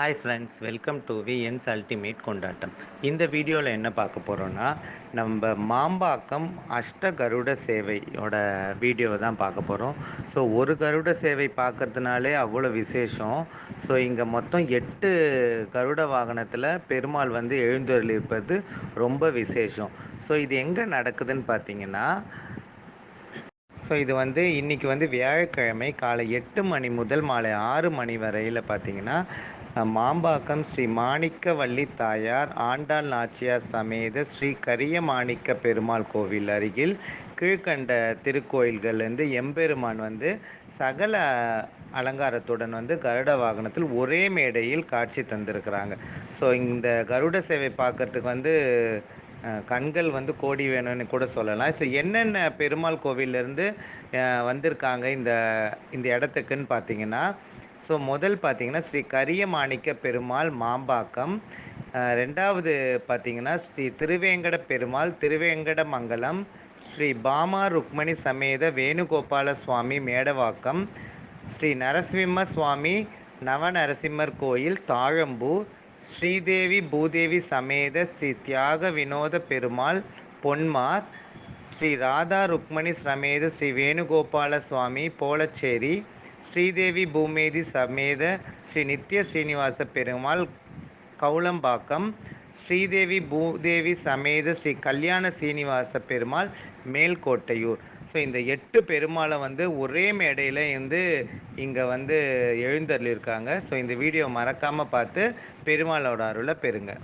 Hi friends welcome to VNS ultimate கொண்டாட்டம் இந்த வீடியோவில் என்ன பார்க்க போகிறோன்னா நம்ம மாம்பாக்கம் அஷ்ட கருட சேவையோட வீடியோ தான் பார்க்க போகிறோம் ஸோ ஒரு கருட சேவை பார்க்கறதுனாலே அவ்வளோ விசேஷம். ஸோ இங்கே மொத்தம் எட்டு கருட வாகனத்தில் பெருமாள் வந்து எழுந்தருளிருப்பது ரொம்ப விசேஷம். ஸோ இது எங்கே நடக்குதுன்னு பார்த்தீங்கன்னா ஸோ இது வந்து இன்றைக்கி வந்து வியாழக்கிழமை காலை எட்டு மணி முதல் மாலை ஆறு மணி வரையில் பார்த்தீங்கன்னா மாம்பாக்கம் ஸ்ரீ மாணிக்கவள்ளி தாயார் ஆண்டாள் நாச்சியார் சமேத ஸ்ரீ கரிய மாணிக்க பெருமாள் கோவில் அருகில் கீழ்கண்ட திருக்கோயில்கள்லேருந்து எம்பெருமான் வந்து சகல அலங்காரத்துடன் வந்து கருட வாகனத்தில் ஒரே மேடையில் காட்சி தந்திருக்கிறாங்க. ஸோ இந்த கருட சேவை பார்க்கறதுக்கு வந்து கண்கள் வந்து கோடி வேணும்னு கூட சொல்லலாம். ஸோ என்னென்ன பெருமாள் கோவிலேருந்து வந்திருக்காங்க இந்த இந்த இடத்துக்குன்னு பார்த்தீங்கன்னா ஸோ முதல் பார்த்தீங்கன்னா ஸ்ரீ கரிய மாணிக்க பெருமாள் மாம்பாக்கம். ரெண்டாவது பார்த்தீங்கன்னா ஸ்ரீ திருவேங்கட பெருமாள் திருவேங்கடமங்கலம் ஸ்ரீ பாமா ருக்மணி சமேத வேணுகோபால சுவாமி மேடவாக்கம் ஸ்ரீ நரசிம்ம சுவாமி நவநரசிம்மர் கோயில் தாழம்பூர் ஸ்ரீதேவி பூதேவி சமேத ஸ்ரீ தியாக வினோத பெருமாள் பொன்மார் ஸ்ரீ ராதா ருக்மணி சமேத ஸ்ரீ வேணுகோபால சுவாமி போலச்சேரி ஸ்ரீதேவி பூமேதி சமேத ஸ்ரீ நித்ய ஸ்ரீனிவாச பெருமாள் கவுளம்பாக்கம் ஸ்ரீதேவி பூதேவி சமேத ஸ்ரீ கல்யாண சீனிவாச பெருமாள் மேல்கோட்டையூர். ஸோ இந்த எட்டு பெருமாளை வந்து ஒரே மேடையில் வந்து இங்கே வந்து எழுந்தருளிருக்காங்க ஸோ இந்த வீடியோ மறக்காமல் பார்த்து பெருமாளோட அருளை பெறுங்க.